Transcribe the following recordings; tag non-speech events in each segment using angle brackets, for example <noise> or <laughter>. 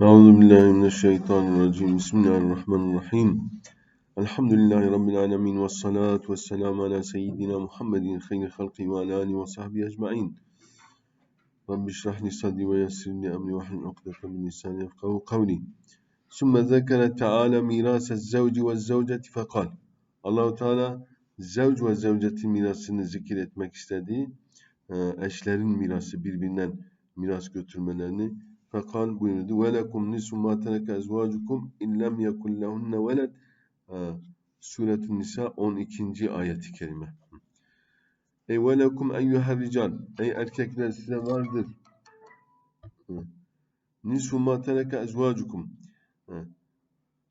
Euzu billahi mineşşeytanirracim. Bismillahirrahmanirrahim. Elhamdülillahi rabbil alamin ve salatu vesselam ala seyyidina Muhammedin hayri halqi ve ala alihi ve sahbihi ecmaîn. Rabbi şrah li sadri ve yessir li emri ve hlul ukdeten min lisani yefkahu kavli. Sümme zekere Teala mirasel zevci ve zevceti fekal. Allahu Teala zevc ve zevcetin mirasını zikir etmek istediği e, eşlerin mirası birbirinden miras götürmelerini Fekal buyurdu. Ve lekum nisu ma tereke ezvacukum illem yekun lehunne veled. Suretün Nisa 12. ayeti kerime. Ey ve lekum eyyüher rical. Ey erkekler size vardır. Nisu ma.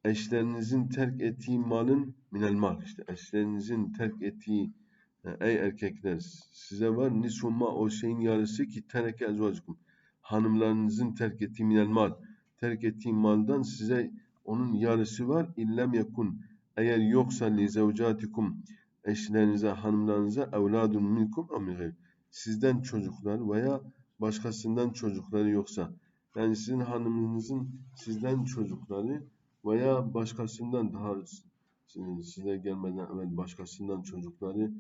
Eşlerinizin terk ettiği malın minel mal. işte eşlerinizin terk ettiği ey erkekler size var nisuma o şeyin yarısı ki tereke ezvacukum hanımlarınızın terk ettiği minel mal, terk ettiği maldan size onun yarısı var. İllem yakun. Eğer yoksa li zevcatikum eşlerinize, hanımlarınıza evladun minkum amir Sizden çocuklar veya başkasından çocukları yoksa yani sizin hanımınızın sizden çocukları veya başkasından daha size gelmeden evvel başkasından çocukları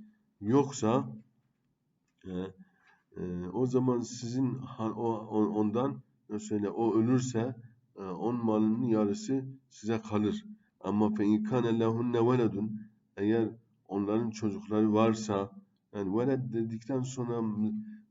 yoksa e, e, o zaman sizin o ondan söyle o ölürse e, on malının yarısı size kalır. Ama fe inkâne lehunne veledun eğer onların çocukları varsa yani veled dedikten sonra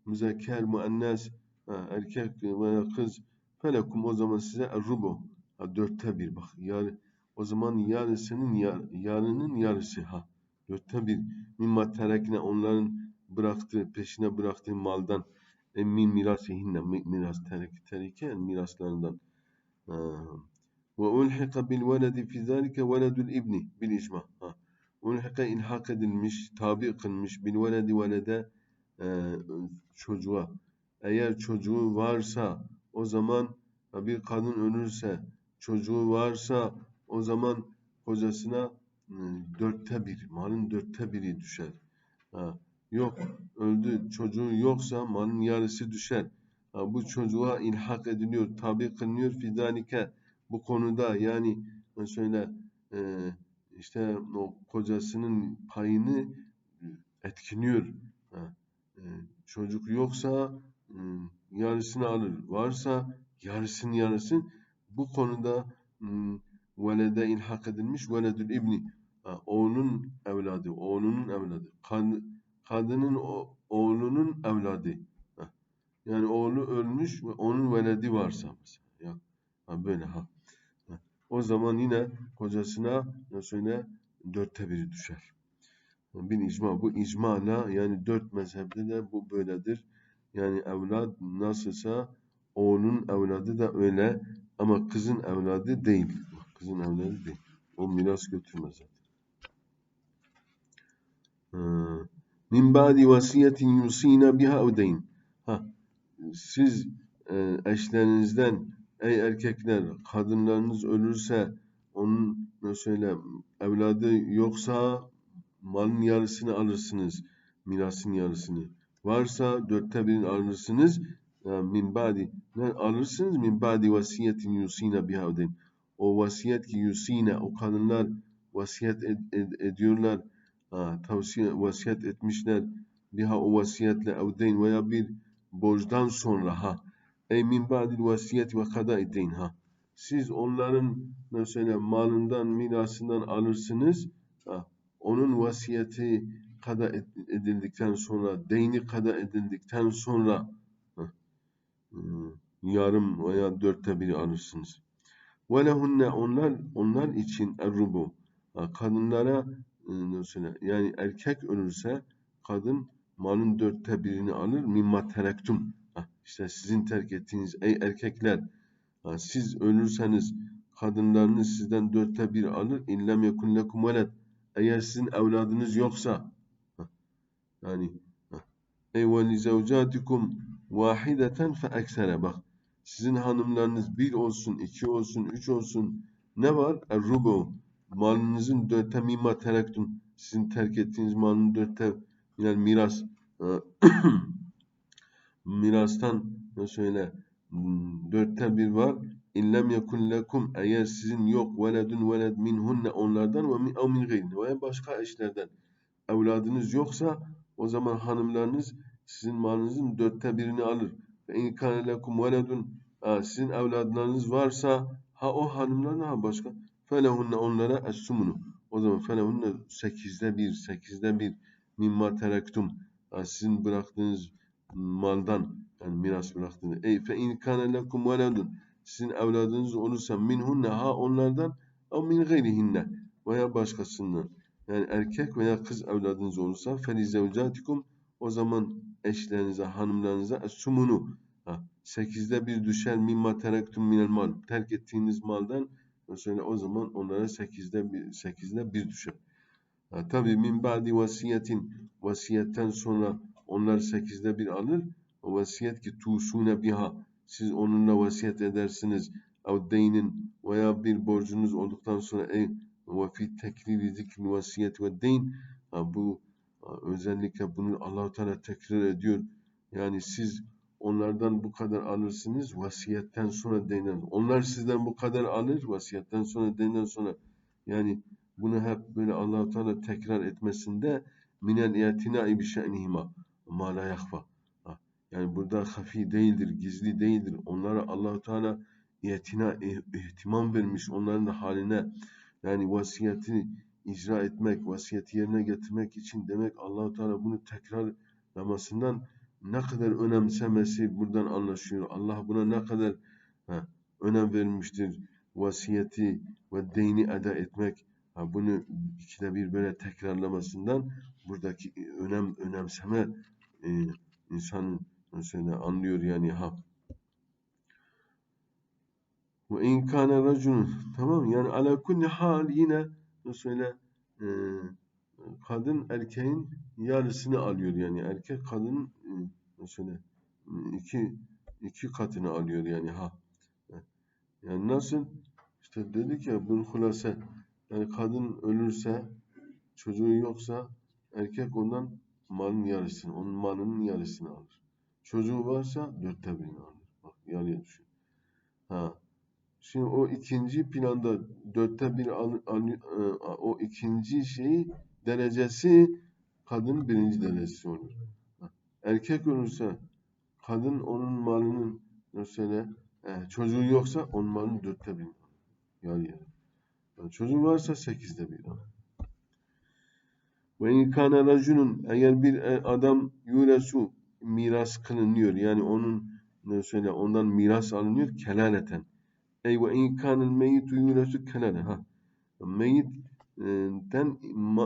müzekker, müennes erkek veya kız felekum o zaman size rubu ha, dörtte bir bak yani o zaman yarısının yar, yarının yarısı ha dörtte bir mimma terekne onların bıraktığı, peşine bıraktığı maldan min mirasihinne miras terik, terike miraslarından ve ulhika bil veledi fi zalike veledul ibni bil icma. Ulhika ilhak edilmiş, tabi kılmış bil veledi velede e, çocuğa. Eğer çocuğu varsa o zaman bir kadın ölürse çocuğu varsa o zaman kocasına e, dörtte bir, malın dörtte biri düşer. Ha. Yok, öldü, çocuğu yoksa malın yarısı düşer. Bu çocuğa ilhak ediliyor, tabi kılınıyor fizalike bu konuda yani mesela e, işte o kocasının payını etkiniyor. Ha, e, çocuk yoksa e, yarısını alır. Varsa yarısının yarısı bu konuda e, velede ilhak edilmiş veledül ibni. Ha, oğlunun evladı, oğlunun evladı. Kan, kadının oğlunun evladı. Yani oğlu ölmüş ve onun veledi varsa mesela. Ya, böyle ha. O zaman yine kocasına söyle dörtte biri düşer. Bir icma. Bu icmala yani dört mezhepte de bu böyledir. Yani evlad nasılsa oğlun evladı da öyle ama kızın evladı değil. Kızın evladı değil. O miras götürmez zaten. Hmm min ba'di vasiyetin yusina biha ödeyin. Ha, siz e, eşlerinizden ey erkekler kadınlarınız ölürse onun ne evladı yoksa malın yarısını alırsınız. Mirasın yarısını. Varsa dörtte birini alırsınız. Yani min ba'di alırsınız? Min ba'di vasiyetin yusina biha ödeyin. O vasiyet ki yusina o kadınlar vasiyet ed, ed, ediyorlar tavsiye vasiyet etmişler. Biha o vasiyetle evdeyn veya bir borçtan sonra ha. Ey min ba'dil vasiyet ve kada edeyn ha. Siz onların mesela malından mirasından alırsınız ha, onun vasiyeti kada edildikten sonra deyni kada edildikten sonra ha, hmm, yarım veya dörtte biri alırsınız. Ve lehunne onlar onlar için errubu kadınlara mesela yani erkek ölürse kadın malın dörtte birini alır mimma terektum. İşte sizin terk ettiğiniz ey erkekler siz ölürseniz kadınlarınız sizden dörtte bir alır. İllem yekun lekum veled. Eğer sizin evladınız yoksa yani ey ve li zevcatikum vahideten fe eksere bak sizin hanımlarınız bir olsun, iki olsun, üç olsun ne var? Er-rubu malınızın dörtte mimma terektun sizin terk ettiğiniz malın dörtte yani miras <coughs> mirastan ne söyle dörtte bir var İllem yekun lekum eğer sizin yok veledun veled minhunne onlardan ve min, min gayrihinne veya başka eşlerden evladınız yoksa o zaman hanımlarınız sizin malınızın dörtte birini alır. Ve in lekum veledun ha, sizin evladlarınız varsa ha o hanımlar ha başka felehunne onlara es-sumunu. O zaman felehunne sekizde bir, sekizde bir mimma terektum. Ha, sizin bıraktığınız maldan yani miras bıraktığınız. Ey fe in kâne lekum veledun sizin evladınız olursa minhunne ha onlardan o min gayrihinne veya başkasından. Yani erkek veya kız evladınız olursa feli zevcatikum o zaman eşlerinize, hanımlarınıza es-sumunu ha, sekizde bir düşer mimma terektum minel mal. Terk ettiğiniz maldan mesela o zaman onlara sekizde bir, sekizde bir düşer. Ha, tabii min ba'di vasiyetin vasiyetten sonra onlar sekizde bir alır. O vasiyet ki tusune biha siz onunla vasiyet edersiniz. Ev deynin veya bir borcunuz olduktan sonra ey ve fi tekriri zikri vasiyet ve deyn bu özellikle bunu Allahu Teala tekrar ediyor. Yani siz onlardan bu kadar alırsınız vasiyetten sonra deynen. Onlar sizden bu kadar alır vasiyetten sonra deynen sonra yani bunu hep böyle Allahu Teala tekrar etmesinde minel itinai bi şe'nihima ma la yahfa. Ha, Yani burada hafi değildir, gizli değildir. Onlara Allahu Teala itina ihtimam vermiş onların haline. Yani vasiyeti icra etmek, vasiyeti yerine getirmek için demek Allahu Teala bunu tekrarlamasından ne kadar önemsemesi buradan anlaşılıyor. Allah buna ne kadar ha, önem vermiştir. Vasiyeti ve deyni eda etmek ha, bunu ikide bir böyle tekrarlamasından buradaki önem önemseme e, insanın mesela anlıyor yani ha. Ve in kana racun tamam yani ala kulli hal yine mesela e, kadın erkeğin yarısını alıyor yani erkek kadının e, mesela iki iki katını alıyor yani ha. Yani nasıl? İşte dedik ya bu hulase yani kadın ölürse çocuğu yoksa erkek ondan malın yarısını, onun malının yarısını alır. Çocuğu varsa dörtte birini alır. Bak yarıya düşün. Ha. Şimdi o ikinci planda dörtte bir al, al, e, o ikinci şeyi derecesi kadın birinci derecesi olur. Erkek ölürse kadın onun malının mesela e, çocuğu yoksa onun malının dörtte alır. Yarı yarı. Yani çocuğu varsa sekizde bir. Ve in kana racunun eğer bir e, adam yuresu miras kılınıyor yani onun söyle ondan miras alınıyor kelaleten. Ey ve in kanel meyitu yuresu kelale ha. Meyitten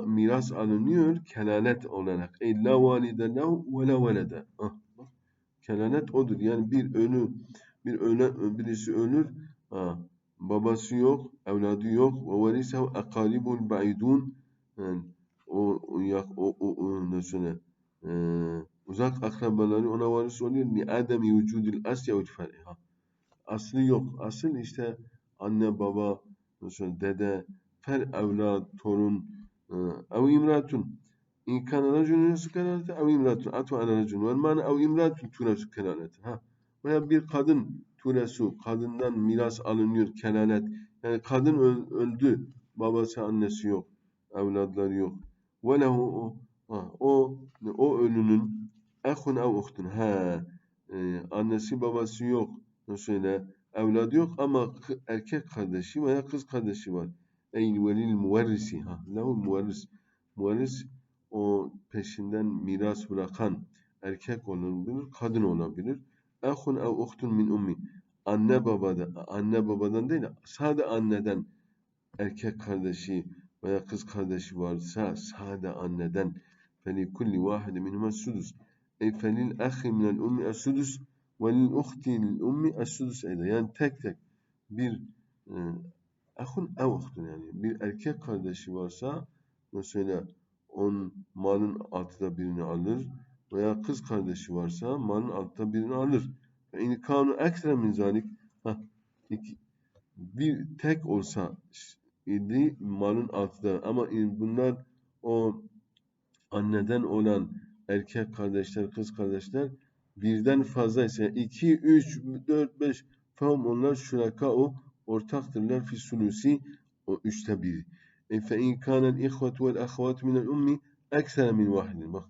miras alınıyor kelalet olarak. Ey la valide lehu ve la velede. Ah, odur. Yani bir ölü bir öle birisi ölür ha, babası yok, evladı yok. Ve verisehu akalibul ba'idun o, yak- o, o, o ne söyle e, uzak akrabaları ona varis oluyor. Ni ademi vücudil asya ve feriha. Aslı yok. Asıl işte anne, baba, dede, fer evlat, torun, e, ev imratun. İn kana racunun yasu kelalete ev imratun. Atu ala racun. Vel ev imratun turesu kelalete. Ha. Veya bir kadın turesu, kadından miras alınıyor kelalet. Yani kadın öl- öldü. Babası, annesi yok. Evlatları yok. Ve lehu o o ölünün ehun ev uhtun. Ha. E, annesi babası yok. Mesela evladı yok ama erkek kardeşi veya kız kardeşi var. Ey velil muverrisi. Ha. Lehu muverris. Muverris o peşinden miras bırakan erkek olabilir, kadın olabilir. Ehun ev uhtun min ummi. Anne babadan, anne babadan değil, sade anneden erkek kardeşi veya kız kardeşi varsa sade anneden feli kulli vahide minhuma sudus. Ey felil ahi minel ummi es-sudus ve lil uhti lil ummi es-sudus eyde. Yani tek tek bir e, ahun ev uhtun yani bir erkek kardeşi varsa mesela on malın altıda birini alır veya kız kardeşi varsa malın altıda birini alır. Ve in kanu ekstra min zalik bir tek olsa idi malın altıda ama bunlar o anneden olan erkek kardeşler, kız kardeşler birden fazla ise 2, 3, 4, 5 Fehum onlar şuraka o ortaktırlar fi sulusi o üçte biri. E fe in kânel ihvetu vel ahvat minel ummi eksere min vahidin. Bak.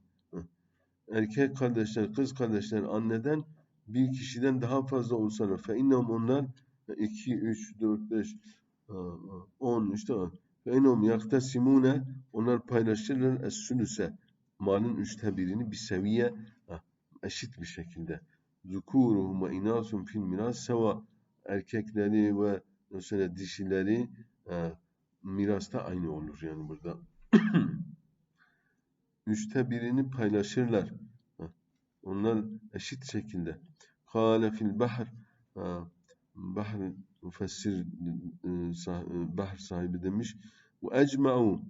Erkek kardeşler, kız kardeşler anneden bir kişiden daha fazla olsalar. Fe innehum onlar 2, 3, 4, 5, 10 işte. Fe innehum yaktesimune onlar paylaşırlar es-sülüse malın üçte birini bir seviye eşit bir şekilde. Zukuruhum ve inasum fil miras seva erkekleri ve mesela dişileri e, mirasta aynı olur yani burada. <clears throat> Üçte birini paylaşırlar. Onlar eşit şekilde. Kâle fil bahr ha, Bahr müfessir e, e, bahr sahibi demiş. Ve ecma'u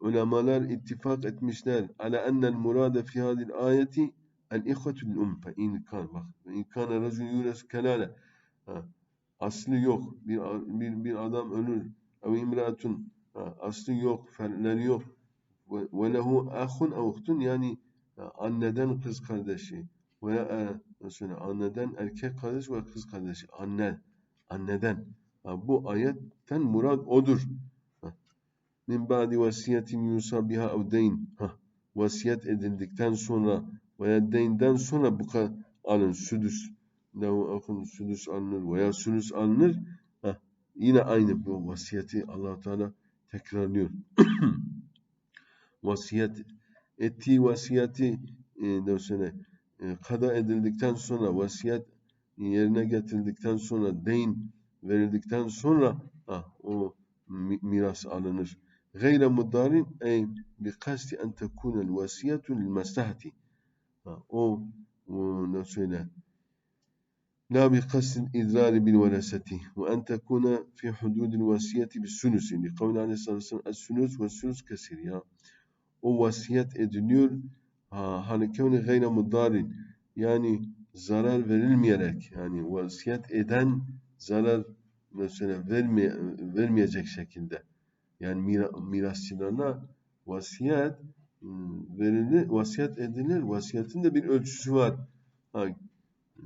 ulemalar ittifak etmişler ala ennel murade fi hadil ayeti el ihvetu lil um fe in kan bak in kana racun yures kelale aslı yok. Bir, bir, bir adam ölür. Ev imratun. Aslı yok. Ferleri yok. Ve, lehu ahun ev uhtun. Yani ha, anneden kız kardeşi. Veya e, mesela anneden erkek kardeş ve kız kardeşi. Anne anneden. Bu ayetten murad odur. Min ba'di vasiyetin yusa biha ev deyn. Ha, vasiyet edildikten sonra veya deynden sonra bu alın südüs lehu akın südüs alınır veya sülüs alınır ha, yine aynı bu vasiyeti allah Teala tekrarlıyor <clears throat> vasiyet ettiği vasiyeti e, sene e, kada edildikten sonra vasiyet yerine getirildikten sonra deyn verildikten sonra ha, o mi- miras alınır. Gayre muddarin ey bi kasti en tekunel vasiyetu lil maslahati. Ha, O, o ne söyle? لا بقصد الإضرار بالورثة وأن تكون في حدود الوصية بالسنس لقول عليه الصلاة والسلام السنس والسنس كثير ya o vasiyet ediliyor ha, hani kevni gayre muddarin yani zarar verilmeyerek yani vasiyet eden zarar mesela vermeye, vermeyecek şekilde yani mira, mirasçılarına vasiyet ım, verilir, vasiyet edilir. Vasiyetin de bir ölçüsü var. Ha,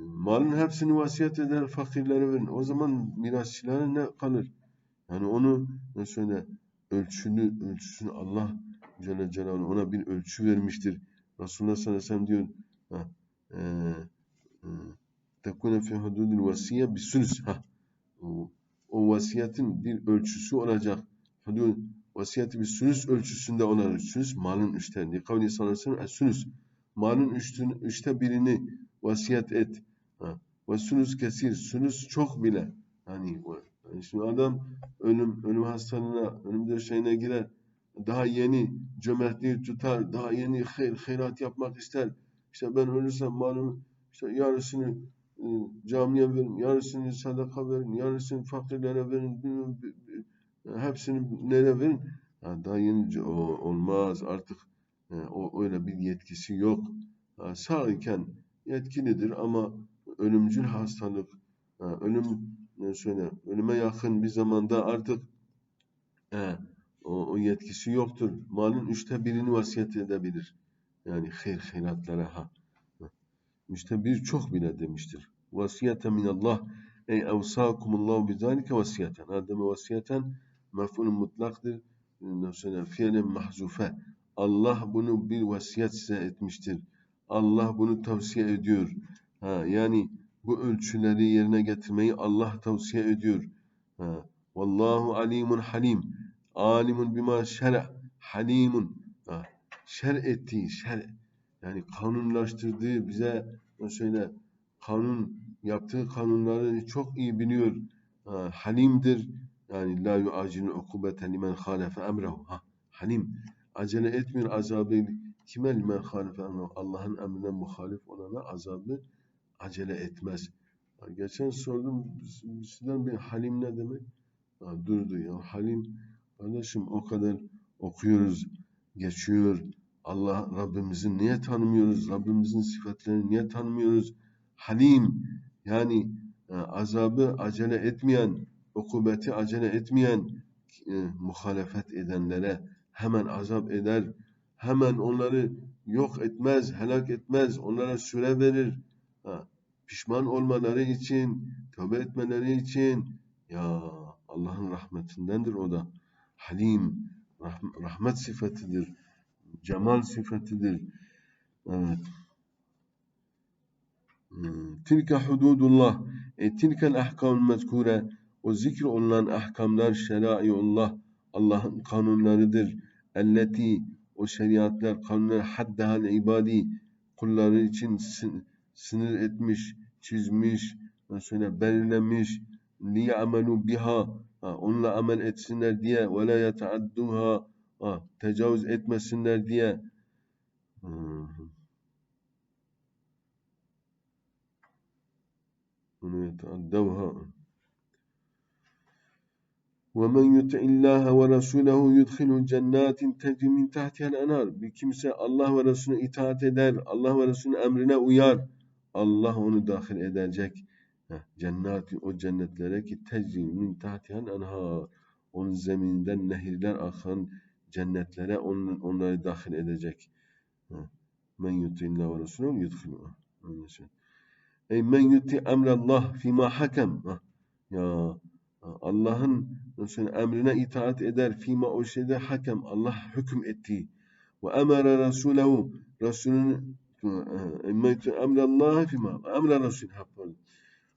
malın hepsini vasiyet eder, fakirlere verin. O zaman mirasçılara ne kalır? Yani onu mesela ölçünü, ölçüsünü Allah Celle Celaluhu ona bir ölçü vermiştir. Resulullah sallallahu aleyhi diyor ha, e, e, tekune fi hududil vasiye bis sülüs. Ha, o, o vasiyetin bir ölçüsü olacak. Hudud vasiyeti bir sülüs ölçüsünde olacak. Sülüs malın üçte. Nikavli sallallahu aleyhi ve sellem sülüs. Malın üçtün, üçte birini vasiyet et. Ha. Ve sülüs kesir. Sülüs çok bile. Hani yani şimdi adam ölüm ölüm hastalığına, ölüm döşeğine girer. Daha yeni cömertliği tutar, daha yeni hayır, hayrat yapmak ister. İşte ben ölürsem malımı işte yarısını e, camiye verin, yarısını sadaka verin, yarısını fakirlere verin, bilmem, bi- bi- hepsini nereye verin? Ha, daha yeni o, olmaz artık e, o öyle bir yetkisi yok. Ha, sağ iken yetkilidir ama ölümcül hastalık, ha, ölüm ne söyle, ölüme yakın bir zamanda artık e, o, o yetkisi yoktur. Malın üçte birini vasiyet edebilir. Yani hayır hayratlara ha. Üçte bir çok bile demiştir. Vasiyete minallah ey evsakumullahu bizalike vasiyeten. Ademe vasiyeten mef'ulun mutlaktır. Mesela fiilen mahzufe. Allah bunu bir vasiyet size etmiştir. Allah bunu tavsiye ediyor. Ha, yani bu ölçüleri yerine getirmeyi Allah tavsiye ediyor. Ha, Vallahu alimun halim. Alimun bima şer'a. Halimun. Ha, şer ettiği, şer yani kanunlaştırdığı bize şöyle kanun yaptığı kanunları çok iyi biliyor. Ha, halimdir. Yani la yu'acilu ukubeten limen halefe emrehu. Ha, halim. Acele etmiyor azabı kime limen halefe emrehu. Allah'ın emrine muhalif olana azabı acele etmez. Geçen sordum sizden bir halim ne demek? Ha, durdu ya halim kardeşim o kadar okuyoruz geçiyor Allah Rabbimizin niye tanımıyoruz? Rabbimizin sıfatlarını niye tanımıyoruz? Halim yani e, azabı acele etmeyen, ukubeti acele etmeyen e, muhalefet edenlere hemen azap eder. Hemen onları yok etmez, helak etmez. Onlara süre verir. Ha, pişman olmaları için, tövbe etmeleri için ya Allah'ın rahmetindendir o da. Halim, rahm- rahmet sıfatıdır. Cemal sıfatıdır. Evet. Hmm. Tilke hududullah. E tilkel ahkamul mezkure. O zikr olunan ahkamlar şeraiullah. Allah'ın kanunlarıdır. Elleti o şeriatlar, kanunlar haddahal ibadi kulları için sın- sınır etmiş, çizmiş, mesela belirlemiş liya'melu biha ha, onunla amel etsinler diye. ve la yeta'adduha ha, tecavüz etmesinler diye. Bunu yeta'addavha وَمَنْ يُطِعِ اللّٰهَ وَرَسُولَهُ يُدْخِلْهُ جَنَّاتٍ تَجْرِي مِنْ تَحْتِهَا الْاَنْهَارُ Bir kimse Allah ve Resulüne itaat eder, Allah ve Resulünün emrine uyar. Allah onu dahil edecek. Heh, Cennet, o cennetlere ki tecri min tahtihal enhar. Onun zemininden nehirler akan cennetlere onun, onları dahil edecek. Heh. Men yuti'illah ve Resulüne yudkhiluhu. Ey men yuti emrallah fima hakem. Heh. Ya Allah'ın emrine itaat eder. Fima o şeyde hakem. Allah hüküm ettiği. Ve emere Resulehu. Resulünün emrallahi fima. Emre Resul.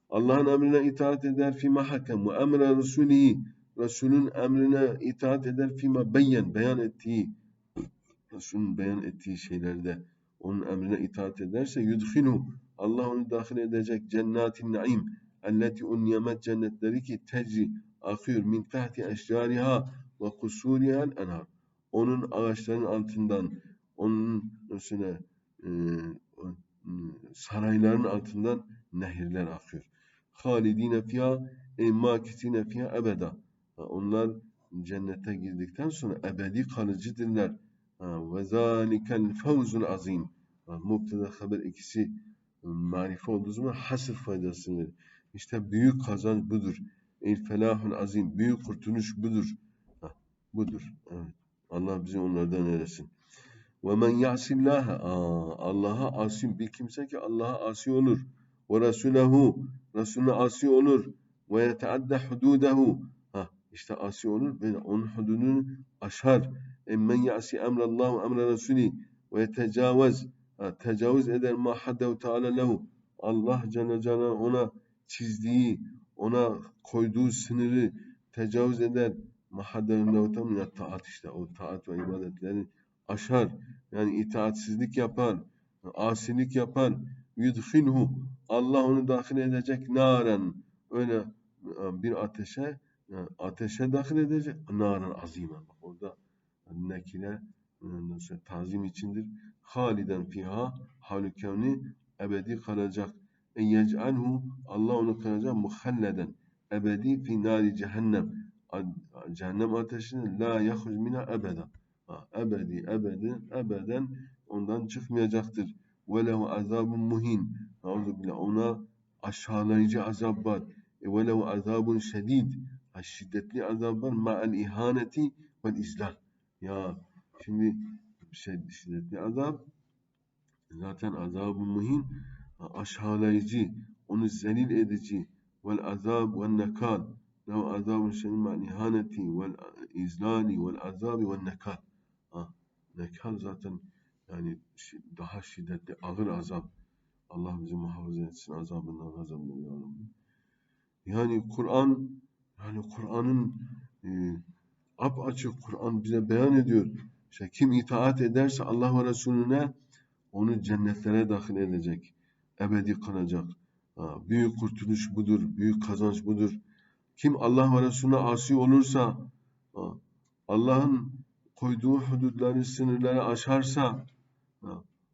Allah'ın emrine itaat eder. Fima hakem. Ve emre Resulihi. Resulün emrine itaat eder. Fima beyen. Beyan ettiği. Resulün beyan ettiği şeylerde onun emrine itaat ederse yudhilu. Allah onu dahil edecek. Cennatin naim elleti o nimet cennetleri ki tecri akıyor min tahti eşcariha ve kusurihal enhar. Onun ağaçların altından, onun üstüne e, sarayların altından nehirler akıyor. Halidine fiha ey makitine fiha ebeda. Onlar cennete girdikten sonra ebedi kalıcıdırlar. Ve zalikel fevzul azim. Mubtada haber ikisi marife olduğu zaman hasır faydasını verir. İşte büyük kazanç budur. El felahul azim. Büyük kurtuluş budur. Hah, budur. Evet. Allah bizi onlardan eylesin. Ve men ya'sillaha. Allah'a asi bir kimse ki Allah'a asi olur. Ve Resulehu. Resulüne asi olur. Ve yeteadde hududehu. İşte asi olur ve onun hududunu aşar. Emmen ya'si emrallahu emre Resulü. Ve yetecavaz. Ha, tecavüz eder ma haddehu teala lehu. Allah Celle Celaluhu ona çizdiği, ona koyduğu sınırı tecavüz eder. Mahadden levutam ya taat işte o taat ve ibadetleri aşar. Yani itaatsizlik yapar, asilik yapar. Yudhilhu Allah onu dahil edecek naren. Öyle bir ateşe ateşe dahil edecek. Naren azime. Bak orada nekile tazim içindir. Haliden fiha halükevni ebedi kalacak en yec'alhu Allah onu kılacak muhalleden. Ebedi fi nari cehennem. Cehennem ateşine la yahruc mina ebeda. Ebedi ebeden ebeden ondan çıkmayacaktır. Ve lehu azabun muhin. Billah ona aşağılayıcı azap var. E ve lehu azabun şedid. Şiddetli azap var. Ma'al ihaneti vel izlal ya şimdi şiddetli azap zaten azabun muhin aşağılayıcı, onu zelil edici vel azab ve nekal lehu azabun şedid ma'al ihaneti vel izlali vel azabi vel nekal nekal zaten yani daha şiddetli ağır azap. Allah bizi muhafaza etsin azabından gazabından yani Kur'an yani Kur'an'ın e, ap açık Kur'an bize beyan ediyor. İşte kim itaat ederse Allah ve Resulüne onu cennetlere dahil edecek ebedi kalacak. büyük kurtuluş budur, büyük kazanç budur. Kim Allah ve Resulüne asi olursa, Allah'ın koyduğu hudutları, sınırları aşarsa,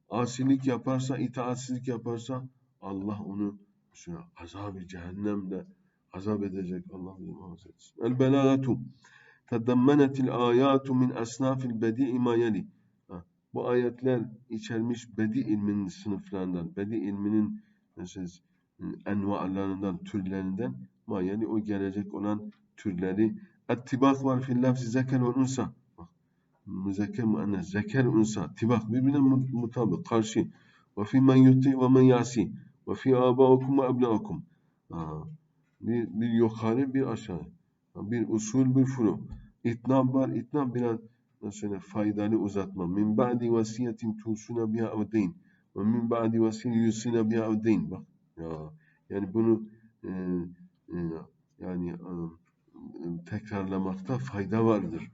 asilik yaparsa, itaatsizlik yaparsa, Allah onu azab-ı cehennemde azap edecek. Allah bizi muhafaza etsin. El belagatu tedammenetil ayatu min asnafil bedi'i ma yeli. Bu ayetler içermiş bedi ilminin sınıflarından, bedi ilminin mesela enva'larından, türlerinden ma yani o gelecek olan türleri. Ettibak var fil lafzi zeker ve unsa. Müzekker müennes, zeker unsa. Tibak birbirine mutabık, karşı. Ve fi men yuti ve men yasi. Ve fi abaukum ve ebnaukum. Bir, bir yukarı bir aşağı. Bir usul bir furu. İtnab var. İtnab biraz mesela faydalı uzatma. Min ba'di vasiyetin tusuna biha evdeyn. Ve min ba'di vasiyetin yusina biha evdeyn. Bak ya yani bunu e, e, yani e, tekrarlamakta fayda vardır.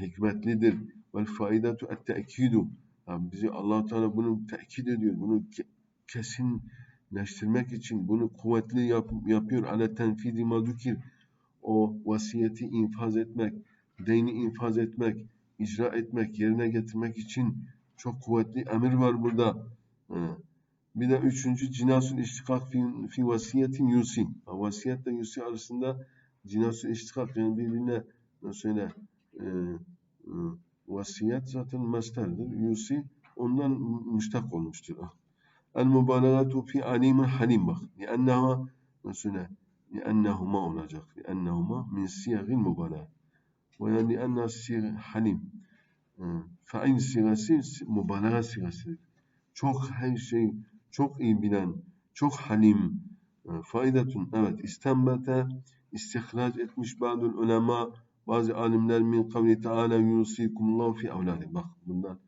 Hikmetlidir. Vel faidetu et te'kidu. Yani bizi allah Teala bunu tekit ediyor. Bunu ke- kesinleştirmek için bunu kuvvetli yap, yapıyor. Ale tenfidi madukir. O vasiyeti infaz etmek, deyni infaz etmek, icra etmek, yerine getirmek için çok kuvvetli emir var burada. Bir de üçüncü cinasül iştikak fi, fi vasiyetin yusi. Vasiyetle yusi arasında cinasül iştikak yani birbirine söyle e, e, vasiyet zaten masterdir. Yusi ondan müştak olmuştur. Ah. El mübalağatu fi alimin halim bak. Lianneha söyle liannehuma olacak. Liannehuma min siyagil mübalağa. Ve yani lianneha siyag halim. Fail sigası mübalağa sigasıdır. Çok her şey çok iyi bilen, çok halim, e, faydetun, evet, istenbete, istihraç etmiş bazı ulema, bazı alimler min kavli teala yusikumullahu fi evladi. Bak bundan,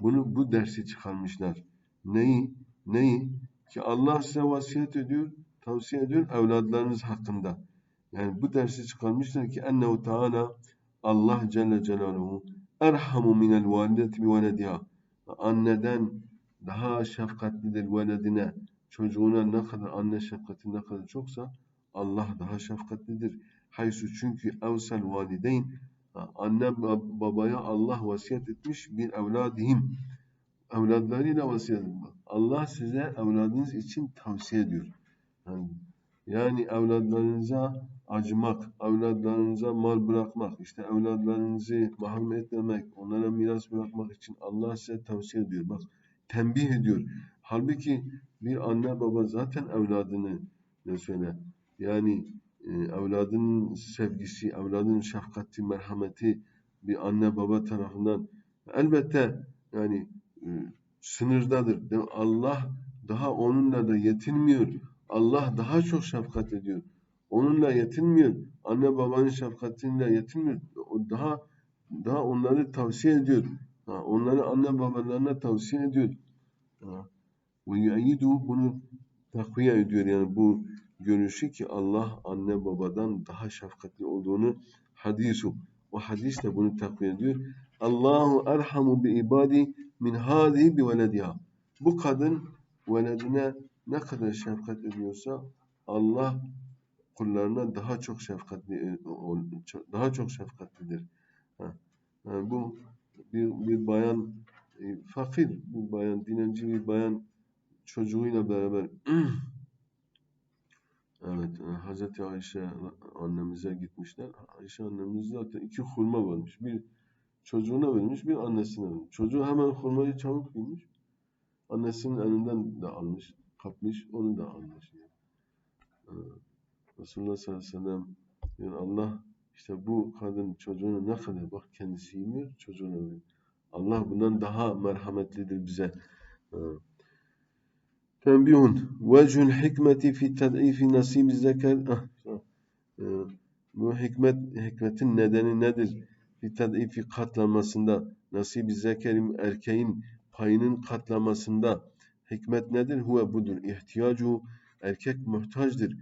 bunu bu dersi çıkarmışlar. Neyi? Neyi? Ki Allah size vasiyet ediyor, tavsiye ediyor evladlarınız hakkında. Yani bu dersi çıkarmışlar ki ennehu teala Allah Celle Celaluhu erhamu minel valideti bi velediha. Anneden daha şefkatlidir veledine, çocuğuna ne kadar anne şefkati ne kadar çoksa Allah daha şefkatlidir. Haysu çünkü evsel valideyn anne bab- babaya Allah vasiyet etmiş bir evladihim evladlarıyla vasiyet etmiş. Allah size evladınız için tavsiye ediyor. Yani, yani evladlarınıza acımak, evladlarınıza mal bırakmak, işte evladlarınızı mahrum etmemek, onlara miras bırakmak için Allah size tavsiye ediyor. Bak tembih ediyor. Halbuki bir anne baba zaten evladını ne söyle yani e, evladının sevgisi, evladının şefkati, merhameti bir anne baba tarafından elbette yani e, sınırdadır. Allah daha onunla da yetinmiyor. Allah daha çok şefkat ediyor. Onunla yetinmiyor. Anne babanın şefkatiyle yetinmiyor. O daha daha onları tavsiye ediyor. Ha, onları anne babalarına tavsiye ediyor. Ve yu'ayyidu bunu takviye ediyor. Yani bu görüşü ki Allah anne babadan daha şefkatli olduğunu hadisu. O hadis de bunu takviye ediyor. Allahu erhamu bi ibadi min hadihi bi velediha. Bu kadın veledine ne kadar şefkat ediyorsa Allah kullarına daha çok şefkatli e, daha çok şefkatlidir. Ha. Yani bu bir, bir bayan e, fakir bir bayan, dilenci bir bayan çocuğuyla beraber <clears throat> evet e, Hazreti Ayşe annemize gitmişler. Ayşe annemiz zaten iki hurma varmış. Bir çocuğuna vermiş, bir annesine vermiş. Çocuğu hemen hurmayı çabuk yemiş. Annesinin elinden de almış, kapmış, onu da almış. Yani. Ee, Resulullah sallallahu aleyhi ve sellem yani Allah işte bu kadın çocuğunu ne kadar bak kendisi yemiyor, çocuğuna veriyor. Allah bundan daha merhametlidir bize. Ee, Tembihun. Vecihul hikmeti fi ted'ifi nasibi zekat. Ah, e, bu hikmet hikmetin nedeni nedir? Fi ted'ifi katlanmasında nasibi zekerim erkeğin payının katlanmasında hikmet nedir? Huve budur. İhtiyacu erkek muhtaçtır.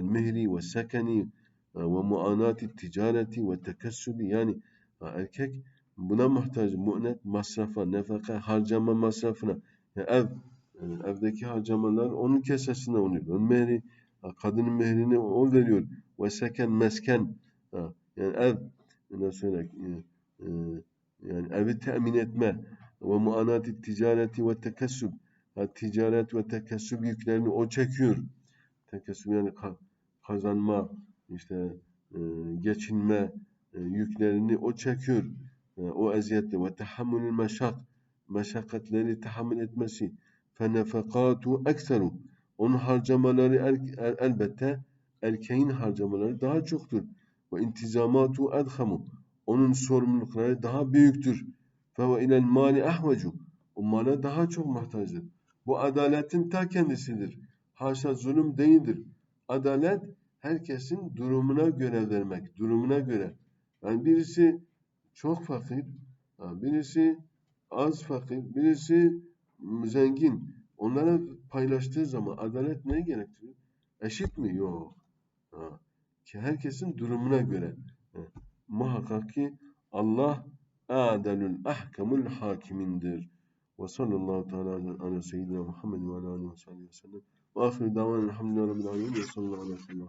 Mehri ve sekeni ve muanati ticareti ve tekessubi yani erkek buna muhtaç. Mu'net masrafa, nefaka, harcama masrafına. Yani ev, yani evdeki harcamalar onun kesesine oluyor. Onun mehri, kadının mehrini o veriyor. Ve seken, mesken, yani ev, nasıl e, e, yani evi temin etme ve muanati ticareti ve tekessüb, ticaret ve tekessüb yüklerini o çekiyor. Tekessüb yani ka- kazanma, işte e, geçinme e, yüklerini o çekiyor. E, o eziyette. Ve tahammülül meşak meşakkatleri tahammül etmesi. Fenefekatu ekseru. Onun harcamaları el- el- elbette erkeğin harcamaları daha çoktur. Ve intizamatu edhamu. Onun sorumlulukları daha büyüktür. Fe ve ilel mali ahvecu o mala daha çok muhtaçtır bu adaletin ta kendisidir haşa zulüm değildir adalet herkesin durumuna göre vermek, durumuna göre. Yani birisi çok fakir, birisi az fakir, birisi zengin. Onlara paylaştığı zaman adalet ne gerektiriyor? Eşit mi? Yok. Ha. Ki herkesin durumuna göre. Ha. Muhakkak ki Allah adelül ahkamul hakimindir. Ve sallallahu teala ala seyyidina Muhammed ve ala aleyhi ve sellem. Ve ahiru davan elhamdülillahi rabbil alemin ve sallallahu aleyhi ve sellem.